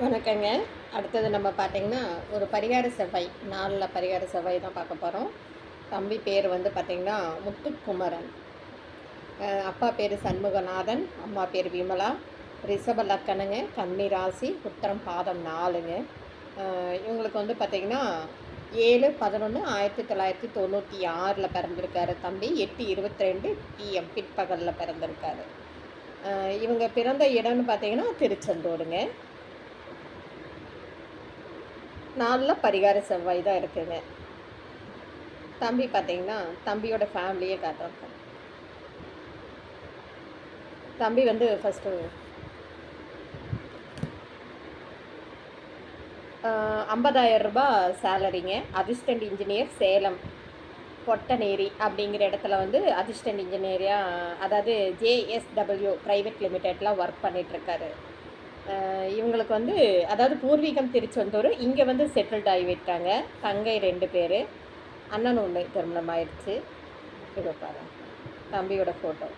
வணக்கங்க. அடுத்தது நம்ம பார்த்தீங்கன்னா ஒரு பரிகார செவ்வாய் நாலில் பரிகார செவ்வாய் தான் பார்க்க போகிறோம் தம்பி பேர் வந்து பார்த்திங்கன்னா முத்துக்குமரன். அப்பா பேர் சண்முகநாதன் அம்மா பேர் விமலா. ரிஷப லக்கணுங்க கன்னி ராசி உத்தரம் பாதம் நாலுங்க. இவங்களுக்கு வந்து பார்த்திங்கன்னா ஏழு பதினொன்று ஆயிரத்தி தொள்ளாயிரத்தி தொண்ணூற்றி ஆறில் பிறந்திருக்காரு தம்பி. எட்டு இருபத்தி ரெண்டு பிஎம் பிற்பகலில் பிறந்திருக்காரு. இவங்க பிறந்த இடம்னு பார்த்தீங்கன்னா திருச்செந்தூருங்க. நாளில் பரிகார செவ்வாய் தான் இருக்குங்க. தம்பி பார்த்தீங்கன்னா தம்பியோட ஃபேமிலியே காட்டுறோம் தம்பி வந்து ஃபஸ்ட்டு ஐம்பதாயிரம் ரூபாய் சேலரிங்க அசிஸ்டண்ட் இன்ஜினியர் சேலம் பொட்டநேரி அப்படிங்கிற இடத்துல வந்து அசிஸ்டண்ட் இன்ஜினியரியாக அதாவது ஜேஎஸ்டபிள்யூ ப்ரைவேட் லிமிடெட்லாம் ஒர்க் பண்ணிகிட்ருக்காரு இவங்களுக்கு வந்து அதாவது பூர்வீகம் திருச்செந்தூர் இங்கே வந்து செட்டில்ட் ஆகி விட்டாங்க. தங்கை ரெண்டு பேர். அண்ணன் ஒன்று திருமணம் ஆயிடுச்சு இதை பாரு தம்பியோட ஃபோட்டோ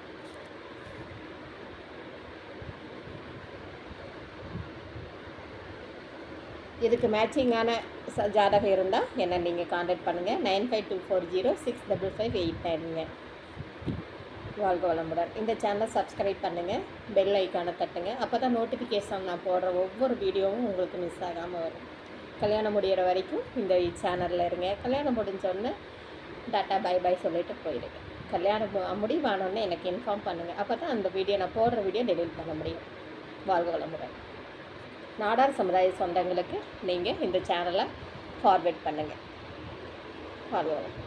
இதுக்கு மேட்சிங்கான ச ஜாதகம் இருந்தால் என்ன நீங்கள் காண்டாக்ட் பண்ணுங்கள் nine five two four zero six double five eight நைனுங்க வாழ்க வளமுடன். இந்த சேனலை சப்ஸ்கிரைப் பண்ணுங்கள் பெல் ஐக்கானை தட்டுங்க. அப்போ தான் நோட்டிஃபிகேஷன் நான் போடுற ஒவ்வொரு வீடியோவும் உங்களுக்கு மிஸ் ஆகாமல் வரும். கல்யாணம் முடிகிற வரைக்கும் இந்த சேனலில் இருங்க. கல்யாணம் முடிஞ்சோடனே டாட்டா பை பை சொல்லிட்டு போயிடுங்க. கல்யாணம் முடிவானோடனே எனக்கு இன்ஃபார்ம் பண்ணுங்கள் அப்போ தான் அந்த வீடியோ நான் போடுற வீடியோ டெலிட் பண்ண முடியும். வாழ்க வளமுடன். நாடார் சமுதாய சொந்தங்களுக்கு நீங்கள் இந்த சேனலை ஃபார்வேர்ட் பண்ணுங்கள் வாழ்க வளமுடன்.